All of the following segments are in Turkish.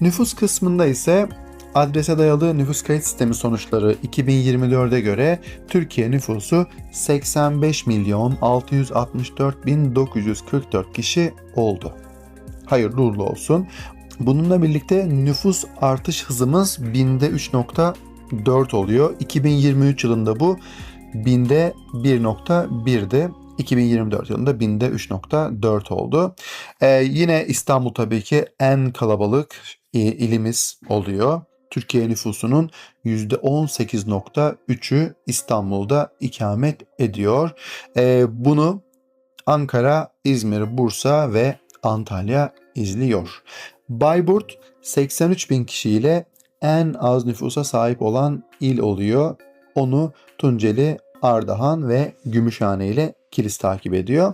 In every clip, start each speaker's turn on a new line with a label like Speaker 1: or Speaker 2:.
Speaker 1: Nüfus kısmında ise adrese dayalı nüfus kayıt sistemi sonuçları 2024'e göre Türkiye nüfusu 85 milyon 664 bin 944 kişi oldu. Hayırlı uğurlu olsun. Bununla birlikte nüfus artış hızımız binde 3.4 oluyor. 2023 yılında bu binde 1.1'di. 2024 yılında binde 3.4 oldu. Ee, yine İstanbul tabii ki en kalabalık e, ilimiz oluyor. Türkiye nüfusunun %18.3'ü İstanbul'da ikamet ediyor. Ee, bunu Ankara, İzmir, Bursa ve Antalya izliyor. Bayburt 83 bin kişiyle en az nüfusa sahip olan il oluyor. Onu Tunceli, Ardahan ve Gümüşhane ile Kilis takip ediyor.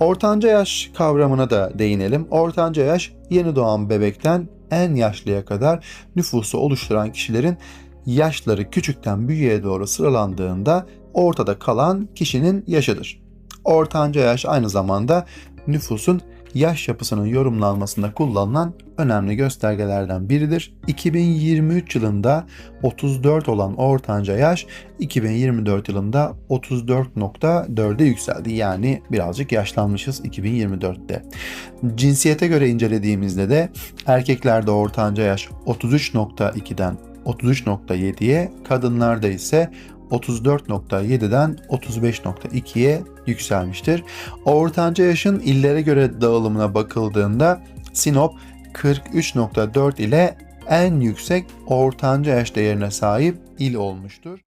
Speaker 1: Ortanca yaş kavramına da değinelim. Ortanca yaş yeni doğan bebekten en yaşlıya kadar nüfusu oluşturan kişilerin yaşları küçükten büyüğe doğru sıralandığında ortada kalan kişinin yaşıdır. Ortanca yaş aynı zamanda nüfusun yaş yapısının yorumlanmasında kullanılan önemli göstergelerden biridir. 2023 yılında 34 olan ortanca yaş 2024 yılında 34.4'e yükseldi. Yani birazcık yaşlanmışız 2024'te. Cinsiyete göre incelediğimizde de erkeklerde ortanca yaş 33.2'den 33.7'ye, kadınlarda ise 34.7'den 35.2'ye yükselmiştir. Ortanca yaşın illere göre dağılımına bakıldığında Sinop 43.4 ile en yüksek ortanca yaş değerine sahip il olmuştur.